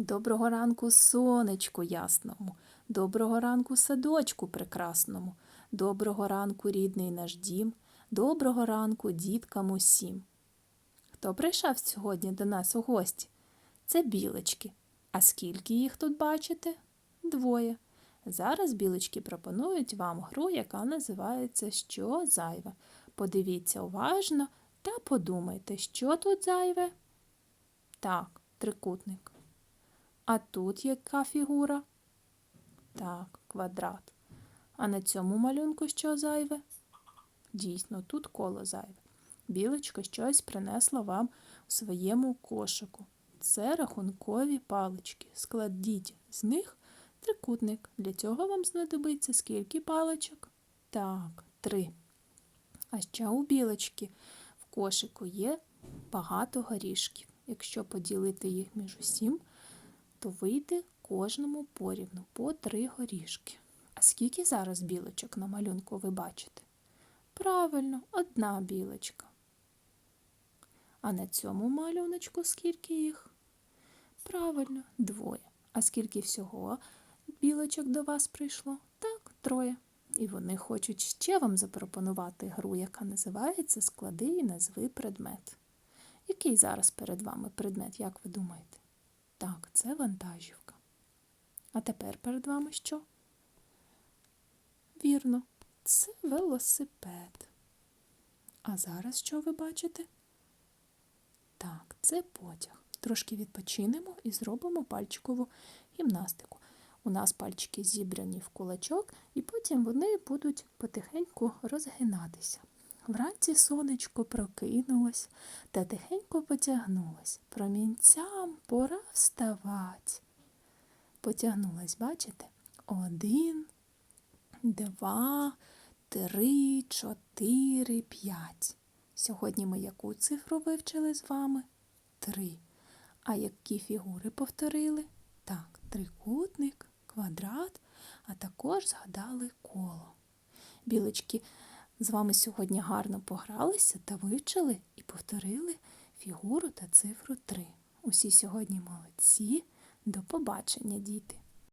Доброго ранку сонечку ясному, доброго ранку садочку прекрасному, доброго ранку рідний наш дім, доброго ранку діткам усім. Хто прийшов сьогодні до нас у гості? Це білочки. А скільки їх тут бачите? Двоє. Зараз білочки пропонують вам гру, яка називається Що зайве. Подивіться уважно та подумайте, що тут зайве. Так, трикутник. А тут яка фігура? Так, квадрат. А на цьому малюнку що зайве? Дійсно, тут коло зайве. Білочка щось принесла вам у своєму кошику. Це рахункові палички. Складіть з них трикутник. Для цього вам знадобиться скільки паличок? Так, три. А ще у білочки в кошику є багато горішків. Якщо поділити їх між усім, то вийде кожному порівну по три горішки. А скільки зараз білочок на малюнку ви бачите? Правильно, одна білочка. А на цьому малюночку скільки їх? Правильно, двоє. А скільки всього білочок до вас прийшло? Так, троє. І вони хочуть ще вам запропонувати гру, яка називається Склади і назви предмет. Який зараз перед вами предмет, як ви думаєте? Так, це вантажівка. А тепер перед вами що? Вірно, це велосипед. А зараз що ви бачите? Так, це потяг. Трошки відпочинемо і зробимо пальчикову гімнастику. У нас пальчики зібрані в кулачок, і потім вони будуть потихеньку розгинатися. Вранці сонечко прокинулось та тихенько потягнулось. Промінцям пора вставать. Потягнулась, бачите? Один, два, три, чотири, п'ять. Сьогодні ми яку цифру вивчили з вами? Три. А які фігури повторили? Так, трикутник, квадрат, а також згадали коло. Білочки з вами сьогодні гарно погралися та вивчили і повторили фігуру та цифру 3. Усі сьогодні молодці. До побачення, діти!